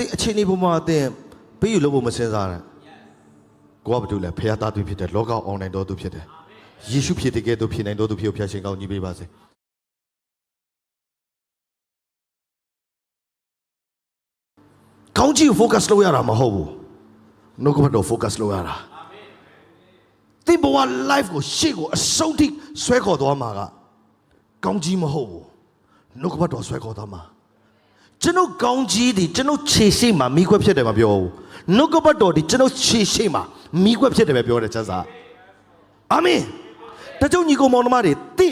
တဲ့အခြေအနေပေါ်မှာတဲ့ပေးယူလို့ဖို့မစင်စားနဲ့ကိုကဘာလို့လဲဖခင်သားသူဖြစ်တယ်လောကအွန်လိုင်းတော်သူဖြစ်တယ်ယေရှုဖြစ်တဲ့ကဲ့သို့ဖြစ်နိုင်တော်သူဖြစ်ကိုဖျားရှင်ကောင်းကြီးပေးပါစေကောင်းကြီးကို focus လုပ်ရတာမဟုတ်ဘူးနှုတ်ကပတ်တော် focus လုပ်ရတာသင်ဘဝ life ကိုရှေ့ကိုအဆုံးထိဆွဲခေါ်သွားမှာကကောင်းကြီးမဟုတ်ဘူးနှုတ်ကပတ်တော်ဆွဲခေါ်သွားမှာ ကျွန်ုပ်ကောင်းကြီးဒီကျွန်ုပ်ခြေရှိမှမိခွက်ဖြစ်တယ်မပြောဘူးနှုတ်ကပတ်တော်ဒီကျွန်ုပ်ခြေရှိမှမိခွက်ဖြစ်တယ်ပဲပြောတယ်ချက်စားအာမင်တကြုံညီကောင်မောင်နှမတွေတိ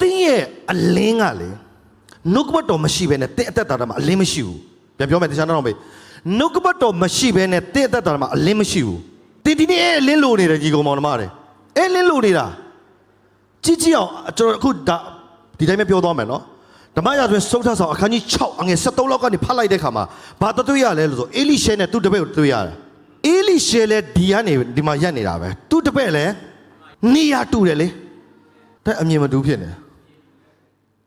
တင်းရဲ့အလင်းကလေနှုတ်ကပတ်တော်မရှိဘဲနဲ့တင်းအသက်တာမှာအလင်းမရှိဘူးပြန်ပြောမယ်တခြားတော့မေးနှုတ်ကပတ်တော်မရှိဘဲနဲ့တင်းအသက်တာမှာအလင်းမရှိဘူးတင်းဒီနေ့အဲ့အလင်းလိုနေတယ်ညီကောင်မောင်နှမတွေအဲ့အလင်းလိုနေတာကြည့်ကြည့်အောင်ကျွန်တော်အခုဒါဒီတိုင်းပဲပြောသွားမယ်နော် ဓမ္မရာဆိုရင်စုံထဆောင်အခန်းကြီး6အငယ်73လောက်ကနေဖတ်လိုက်တဲ့ခါမှာဘာတတွေ့ရလဲလို့ဆိုအေလိရှဲနဲ့သူ့တပည့်ကိုတွေ့ရတယ်အေလိရှဲလည်းဒီကနေဒီမှာရက်နေတာပဲသူ့တပည့်လည်းနေရတူတယ်လေတဲ့အမြင်မတူဖြစ်နေ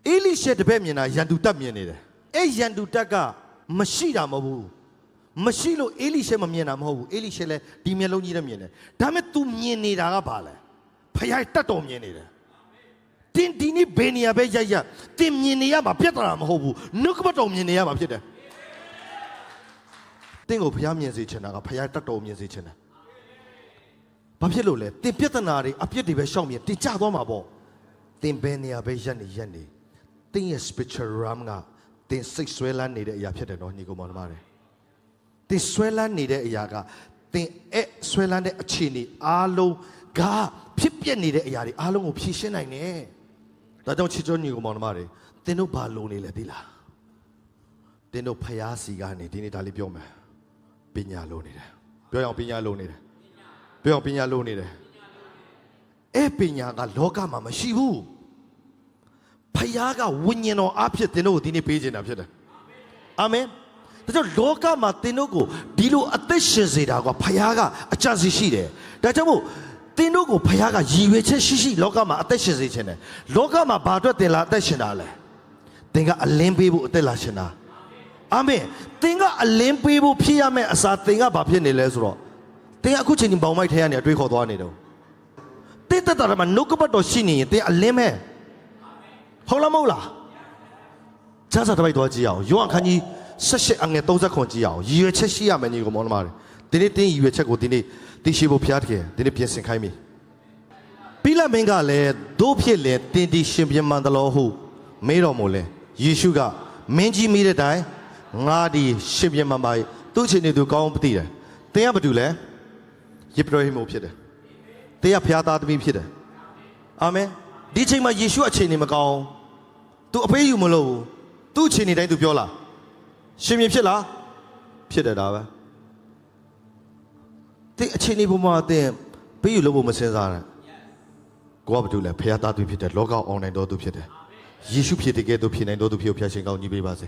အေလိရှဲတပည့်မြင်တာရန်သူတက်မြင်နေတယ်အဲ့ရန်သူတက်ကမရှိတာမဟုတ်ဘူးမရှိလို့အေလိရှဲမမြင်တာမဟုတ်ဘူးအေလိရှဲလည်းဒီမျက်လုံးကြီးနဲ့မြင်တယ်ဒါပေမဲ့ तू မြင်နေတာကဘာလဲဖခင်တက်တော်မြင်နေတယ် တင်းဒီနေ့ဘယ်နေရာပဲရိုက်ရတင်းမြင်နေရမှာပြတ်တာမဟုတ်ဘူးနှုတ်ကပတ်တော်မြင်နေရမှာဖြစ်တယ်တင်းကိုဖျားမြင်စေချင်တာကဖျားတတ်တော်မြင်စေချင်တယ်ဘာဖြစ်လို့လဲတင်းပြဿနာတွေအပြစ်တွေပဲရှောင်မြင်တင်းကြသွားမှာပေါ့တင်းဘယ်နေရာပဲရက်နေရက်နေတင်းရဲ့ spiritual realm ကတင်းစိတ်ဆွဲလန်းနေတဲ့အရာဖြစ်တယ်နော်ညီကောင်မောင်နှမတွေတင်းဆွဲလန်းနေတဲ့အရာကတင်းအဲ့ဆွဲလန်းတဲ့အခြေအနေအားလုံးကဖြစ်ပျက်နေတဲ့အရာတွေအားလုံးကိုဖြေရှင်းနိုင်တယ် ဒါကြောင့်ချစ်တော်ညီကောင်မောင်နှမတွေသင်တို့ဘာလိုနေလဲသိလားသင်တို့ဖျားစီကနေဒီနေ့ဒါလေးပြောမယ်ပညာလိုနေတယ်ပြောရအောင်ပညာလိုနေတယ်ပြောရအောင်ပညာလိုနေတယ်အဲ့ပညာကလောကမှာမရှိဘူးဖျားကဝိညာဉ်တော်အဖြစ်သင်တို့ကိုဒီနေ့ပေးခြင်းတာဖြစ်တယ်အာမင်ဒါကြောင့်လောကမှာသင်တို့ကိုဒီလိုအသက်ရှင်စေတာကဖျားကအကြစီရှိတယ်ဒါကြောင့်မို့ သင်တို့ကိုဖျားကရည်ရွယ်ချက်ရှိရှိလောကမှာအသက်ရှင်စေခြင်းတယ်လောကမှာဘာအတွက်သင်လာအသက်ရှင်တာလဲသင်ကအလင်းပေးဖို့အသက်လာရှင်တာအာမင်သင်ကအလင်းပေးဖို့ဖြစ်ရမယ့်အစားသင်ကဘာဖြစ်နေလဲဆိုတော့သင်ကအခုချိန်ဒီပေါင်မိုက်ထဲကနေအတွေးခေါ်သွားနေတော့သင်တက်တာမှာနှုတ်ကပတ်တော်ရှိနေရင်သင်အလင်းမဲ့ဟုတ်လားမဟုတ်လားကျမ်းစာတစ်ပိုက်သွားကြည့်အောင်ယောဟန်ခန်းကြီး78အငယ်30ခွန်ကြည့်အောင်ရည်ရွယ်ချက်ရှိရမယ်ညီကောင်မောင်နှမတွေဒီနေ့တင်းရည်ရွယ်ချက်ကိုဒီနေ့ သိရှိဖို့ဖျားတကယ်ဒီနေ့ပြင်ဆင်ခိုင်းပြီပိလမင်းကလည်းတို့ဖြစ်လေတင်းတီရှင်ပြန်မှန်တယ်လို့ဟုမေးတော်မူလဲယေရှုကမင်းကြီးမိတဲ့တိုင်ငါဒီရှင်ပြန်မှန်ပါ၏သူ့အချိန်နေသူကောင်းမသိတယ်တင်းကဘာတူလဲယေဘရဟိမိုဖြစ်တယ်တင်းကဖျားသားသမီးဖြစ်တယ်အာမင်ဒီအချိန်မှာယေရှုအချိန်နေမကောင်း तू အပေးယူမလို့ဘူးသူ့အချိန်နေတိုင်း तू ပြောလားရှင်မြင်ဖြစ်လားဖြစ်တယ်ဒါပဲ ဒီအချိန်နေပုံမှာတင်ပေးယူလို့ဖို့မစင်စားနဲ့ကိုကဘာလို့လဲဖခင်သားသူဖြစ်တယ်လောကအွန်လိုင်းတော်သူဖြစ်တယ်ယေရှုဖြစ်တဲ့ကဲ့သို့ဖြစ်နိုင်တော်သူဖြစ်ကိုဖျားရှင်ကောင်းကြီးပေးပါစေ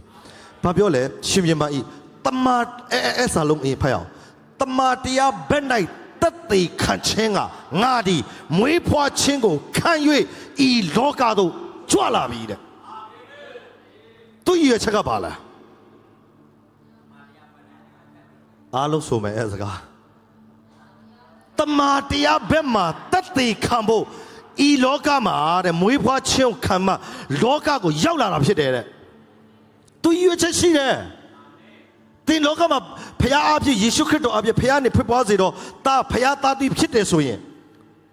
ဘာပြောလဲရှင်မြင်ပါဤတမတ်အဲအဲအဲစာလုံးအေးဖတ်အောင်တမန်တရားဘက်၌တက်သေးခံခြင်းကငါဒီမွေးဖွားခြင်းကိုခံ၍ဤလောကသို့ကြွလာပြီတဲ့သူရည်ရွယ်ချက်ကပါလားအားလုံးဆိုမယ်အဲစကား တမာတရားဘက်မှာတက်သေးခံဖို့ဤလောကမှာတဲ့မွေးဖွားခြင်းကိုခံမှလောကကိုရောက်လာတာဖြစ်တယ်တဲ့သူရည်ရွယ်ချက်ရှိတယ်သင်လောကမှာဖခင်အဖြစ်ယေရှုခရစ်တော်အဖြစ်ဖခင်နဲ့ဖြစ်ပွားစေတော့တာဖခင်သားသည်ဖြစ်တယ်ဆိုရင်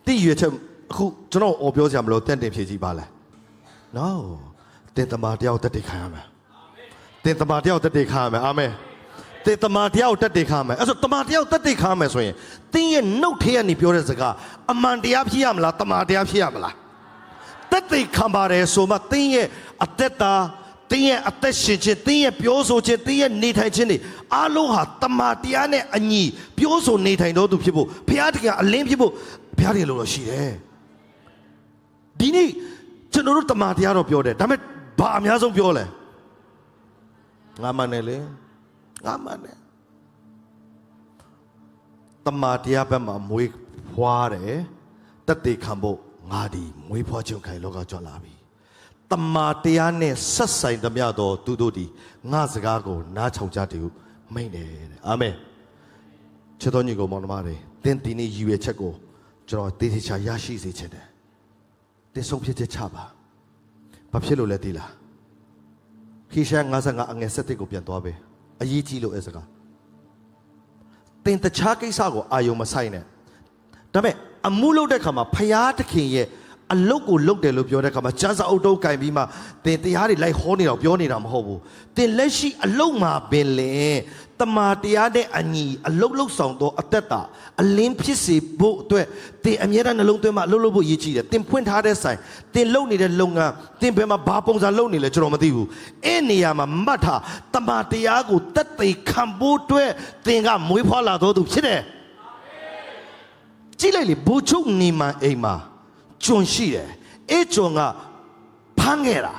သင်ရည်ရွယ်ချက်အခုကျွန်တော်အော်ပြောစရာမလိုတင့်တယ်ဖြည့်ကြည့်ပါလား no တင်တမာတယောက်တက်တည်ခံရမယ်တင်တမာတယောက်တက်တည်ခံရမယ်အာမင် တင်တမာတယောက်တက်တည်ခံရမယ်အဲ့ဆိုတမာတယောက်တက်တည်ခံရမယ်ဆိုရင်တင်းရဲ့နှုတ်ထဲကနေပြောတဲ့စကားအမှန်တရားဖြစ်ရမလားတမာတရားဖြစ်ရမလားတက်တည်ခံပါတယ်ဆိုမှတင်းရဲ့အသက်တာတင်းရဲ့အသက်ရှင်ခြင်းတင်းရဲ့ပြောဆိုခြင်းတင်းရဲ့နေထိုင်ခြင်းတွေအားလုံးဟာတမာတရားနဲ့အညီပြောဆိုနေထိုင်တော်သူဖြစ်ဖို့ဘုရားတခင်အလင်းဖြစ်ဖို့ဘုရားတခင်လိုတော့ရှိတယ်ဒီနေ့ကျွန်တော်တို့တမန်တရားတော့ပြောတယ်ဒါပေမဲ့ဘာအများဆုံးပြောလဲငါမှန်တယ်လေ ငါမှန်တယ်တမန်တရားဘက်မှာမွေးဖွားတယ်တက်တေခံဖို့ငါဒီမွေးဖွားခြင်းခိုင်လောကကြွလာပြီတမာတရားနဲ့ဆက်ဆိုင်သမျှသောသူတို့သည်ငါစကားကို နားထောင်ကြတယ်ဟုမိန့်တယ်တဲ့အာမင်ချစ်တော်ညီကိုမောင်နှမတွေသင်ဒီနေ့ရည်ရွယ်ချက်ကိုကျွန်တော်တေးသေးချာရရှိစေချင်တယ်သင်ဆုံးဖြတ်ချက်ချပါဘာဖြစ်လို့လဲသိလားခိရှာ55အငယ်7ကိုပြန်သွားပဲ အရေးကြီးလို့အဲစကားသင်တခြားကိစ္စကိုအာယုံမဆိုင်နဲ့ဒါပေမဲ့အမှုလုပ်တဲ့ခါမှာဖျားသခင်ရဲ့ အလုတ်ကိုလုတ်တယ်လို့ပြောတဲ့ခါမှာကျန်းစာအုပ်တုပ်ကင်ပြီးမှသင်တရားတွေလိုက်ဟောနေတာကိုပြောနေတာမဟုတ်ဘူးသင်လက်ရှိအလုတ်မှာပင်လင်တမာတရားတဲ့အညီအလုတ်လုတ်ဆောင်သောအသက်တာအလင်းဖြစ်စေဖို့အတွက်သင်အမြဲတမ်းနှလုံးသွင်းမှအလုတ်လုတ်ဖို့ရည်ကြည့်တယ်သင်ဖွင့်ထားတဲ့ဆိုင်သင်လုပ်နေတဲ့လုပ်ငန်းသင်ဘယ်မှာဘာပုံစံလုပ်နေလဲကျွန်တော်မသိဘူးအဲ့နေရာမှာမှတ်ထားတမာတရားကိုတက်သိခံဖို့အတွက်သင်ကမွေးဖွားလာတော်သူဖြစ်တယ်ကြည့်လိုက်လေဘူချုပ်နေမှအိမ်မှာ ကျွန်ရှိတယ်အဲ့ကျွန်ကဖမ်းခဲ့တာ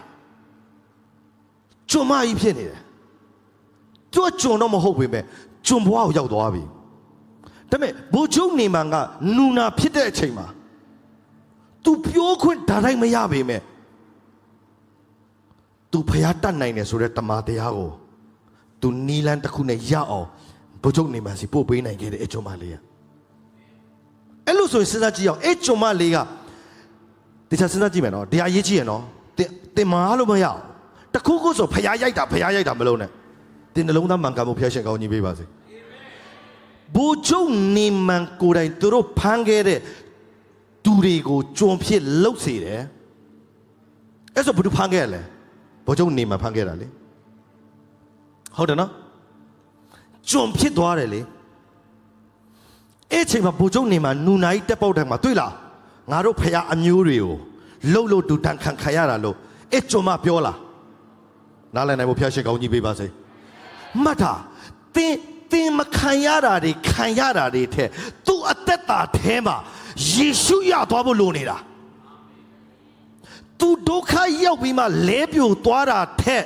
ကျွန်မကြီးဖြစ်နေတယ်သူကကျွန်တော့မဟုတ်ပေမဲ့ကျွန်ဘွားကိုရောက်သွားပြီဒါပေမဲ့ဘိုးချုပ်နေမှန်ကနူနာဖြစ်တဲ့အချိန်မှာသူပြောခွင့်ဒါတိုင်းမရပေမဲ့သူဖျားတတ်နိုင်တယ်ဆိုတဲ့တမာတရားကိုသူနီလန်းတစ်ခုနဲ့ရအောင်ဘုချုပ်နေမှစီပို့ပေးနိုင်ခဲ့တဲ့အချုံမလေးကအဲ့လိုဆိုရင်စဉ်းစားကြည့်အောင်အဲ့ချုံမလေးက တခြားစဉ်းစားကြည့်မယ်နော်တရားရေးကြည့်ရနော်တင်တင်မာလို့မရအောင်တခုခုဆိုဖျားရိုက်တာဖျားရိုက်တာမလုံးနဲ့တင်နှလုံးသားမှန်ကန်မှုဖျားရှင်ကောင်းကြီးပေးပါစေဘူချုံနေမန်ကိုယ်တိုင်သူတို့ဖမ်းခဲ့တဲ့သူတွေကိုကြုံဖြစ်လှုပ်စေတယ်အဲ့ဆိုဘယ်သူဖမ်းခဲ့ရလဲဘူချုံနေမန်ဖမ်းခဲ့တာလေဟုတ်တယ်နော်ကြုံဖြစ်သွားတယ်လေအဲ့အချိန်မှာဘူကျုံနေမှာနူနာကြီးတက်ပေါက်တယ်မှာတွေ့လား ငါတို့ဖះအမျိုးတွေကိုလှုပ်လို့တူတန်ခံခံရတာလို့အဲ့ကျွန်မပြောလားနားလည်နိုင်ဖို့ဖះရှိကောင်းကြီးပေးပါစေမှတ်တာတင်းတင်းမခံရတာတွေခံရတာတွေထဲသူ့အသက်တာထဲမှာယေရှုရသွားဖို့လိုနေတာသူဒုက္ခရောက်ပြီးမှလဲပြိုသွားတာထက်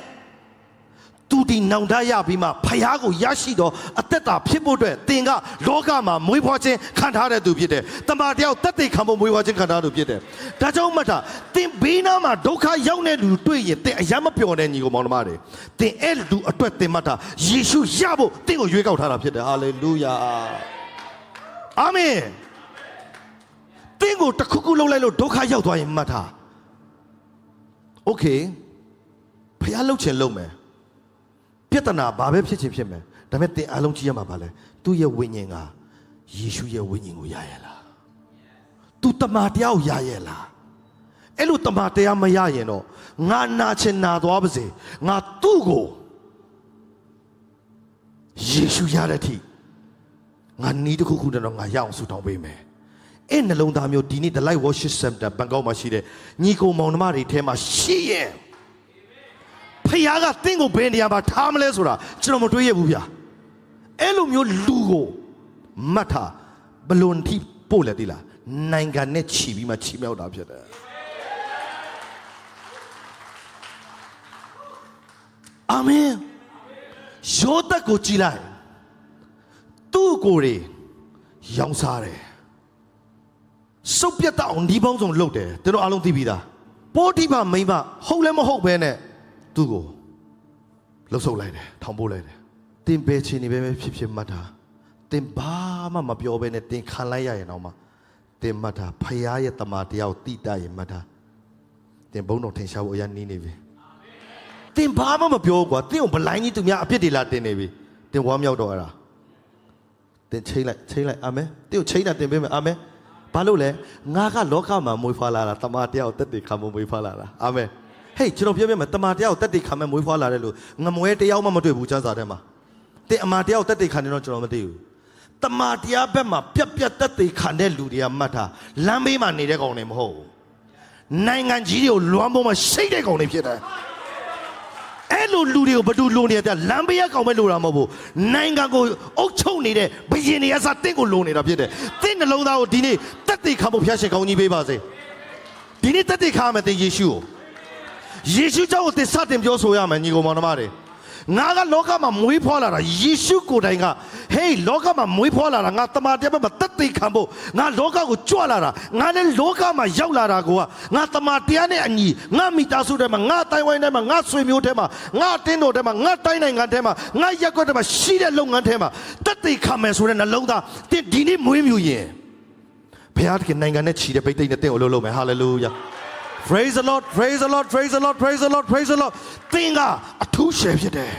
သူဒီနောင်တရပြီးမှဖယားကိုရရှိတော့အသက်တာဖြစ်ဖို့အတွက်သင်ကလောကမှာမွေးဖွားခြင်းခံထားတဲ့သူဖြစ်တယ်။တမန်တယောက်တက်သိခံဖို့မွေးဖွားခြင်းခံထားသူဖြစ်တယ်။ဒါကြောင့်မှတ်တာသင်ဘေးနားမှာဒုက္ခရောက်နေလူတွေ့ရင်သင်အယမ်းမပျော်တဲ့ညီကိုမောင်နှမတွေသင်အဲ့လူအတွက်သင်မှတ်တာယေရှုရဖို့သင်ကိုရွေးကောက်ထားတာဖြစ်တယ်။ဟာလေလုယာ။အာမင်။သင်ကိုတစ်ခုခုလုံးလိုက်လို့ဒုက္ခရောက်သွားရင်မှတ်တာ။ Okay ဖယားလှုပ်ချင်လှုပ်မယ် ပြဿနာဘာပဲဖြစ်ချင်ဖြစ်မယ်ဒါပေမဲ့သင်အားလုံးကြည့်ရမှာပါလဲသူ့ရဲ့ဝိညာဉ်ကယေရှုရဲ့ဝိညာဉ်ကိုရရလားသူတမန်တရားကိုရရလားအဲ့လိုတမန်တရားမရရင်တော့ငါနာချင်နာသွားပါစေငါသူ့ကိုယေရှုရတဲ့အထိငါနီးတစ်ခုခုနဲ့တော့ငါရအောင်ဆူတောင်းပေးမယ်အဲ့နှလုံးသားမျိုးဒီနေ့ The Light Worship Center ဘန်ကောက်မှာရှိတဲ့ညီကိုမောင်နှမတွေထဲမှာရှိရဲ့ ဖခင်ကတင့်ကိုဘယ်နေရာမှာထားမလဲဆိုတာကျွန်တော်မတွေးရဘူးဗျာအဲ့လိုမျိုးလူကိုမတ်ထားဘလွန်ထိပို့လဲတိလားနိုင်ငံနဲ့ခြီးပြီးမှခြီးမြောက်တာဖြစ်တယ်အာမင်ယောသတ်ကိုကြည်လိုက်သူ့ကိုယ်တွေရောင်းစားတယ်စုပ်ပြတ်တော့ဒီပေါင်းစုံလုပ်တယ်တို့တို့အားလုံးသိပြီးသားပိုးတိပါမိမ့်မဟုတ်လည်းမဟုတ်ပဲနဲ့ သူ့ကိုလှုပ်ဆုပ်လိုက်တယ်ထောင်ပို့လိုက်တယ်တင်ပဲချင်းနေပဲဖြစ်ဖြစ်မှတ်တာတင်ဘာမှမပြောဘဲနဲ့တင်ခံလိုက်ရရင်တော့မှတင်မှတ်တာဖရားရဲ့တမန်တရားကိုတိတရင်မှတ်တာတင်ဘုန်းတော်ထင်ရှားဖို့အရင်နီးနေပြီတင်ဘာမှမပြောကွာတင်ကိုဘလိုင်းကြီးသူများအပြစ်တွေလာတင်နေပြီတင်ဝမ်းမြောက်တော့အဲ့ဒါတင်ချိန်လိုက်ချိန်လိုက်အာမင်တင်ကိုချိန်တာတင်ပေးမယ်အာမင်ဘာလို့လဲငါကလောကမှာမွေးဖွားလာတာတမန်တရားကိုတက်တည်ခံဖို့မွေးဖွားလာတာအာမင် ဟေးကျွန်တော်ပြောပြမယ်တမန်တရားကိုတက်တိခံမဲ့မွေးဖွားလာတဲ့လူငမွဲတရားမှမတွေ့ဘူးစံစာထဲမှာတင်အမာတရားကိုတက်တိခံနေတော့ကျွန်တော်မသိဘူးတမန်တရားဘက်မှာပြက်ပြက်တက်တိခံတဲ့လူတွေကမှတ်ထားလမ်းဘေးမှာနေတဲ့ကောင်တွေမဟုတ်ဘူးနိုင်ငံကြီးတွေကိုလွမ်းပေါ်မှာရှိတဲ့ကောင်တွေဖြစ်တယ်အဲ့လိုလူတွေကိုဘယ်သူလိုနေတယ်လမ်းဘေးကကောင်ပဲလိုတာမဟုတ်ဘူးနိုင်ငံကိုအုပ်ချုပ်နေတဲ့ဘယင်တွေကစတင့်ကိုလိုနေတာဖြစ်တယ်တင့်နှလုံးသားကိုဒီနေ့တက်တိခံဖို့ဖျားရှင်ကောင်းကြီးပေးပါစေဒီနေ့တက်တိခံရမယ်တင်ယေရှုကို ယေရှုကြောင့်ကိုသင်စတင်ပြောဆိုရမယ်ညီကောင်မောင်နှမတွေငါကလောကမှာမွေးဖွားလာတာယေရှုကိုယ်တိုင်ကဟေးလောကမှာမွေးဖွားလာတာငါတမန်တော်ဘက်မှာတက်သိခံဖို့ငါလောကကိုကြွလာတာငါလည်းလောကမှာရောက်လာတာကိုကငါတမန်တရားနဲ့အညီငါမိသားစုထဲမှာငါတိုင်ဝိုင်းထဲမှာငါဆွေမျိုးထဲမှာငါအတင်းတော်ထဲမှာငါတိုင်းနိုင်ငံထဲမှာငါရက်ကွက်ထဲမှာရှိတဲ့လုပ်ငန်းထဲမှာတက်သိခံမယ်ဆိုတဲ့နှလုံးသားတင်ဒီနေ့မွေးမြူရင်ဘုရားသခင်နိုင်ငံနဲ့ချီတဲ့ဗိတ်သိက်နဲ့တင့်ကိုလို့လုပ်မယ်ဟာလေလုယာ Praise the Lord praise the Lord praise the Lord praise the Lord praise the Lord သင်ကအထူးရှယ်ဖြစ်တယ်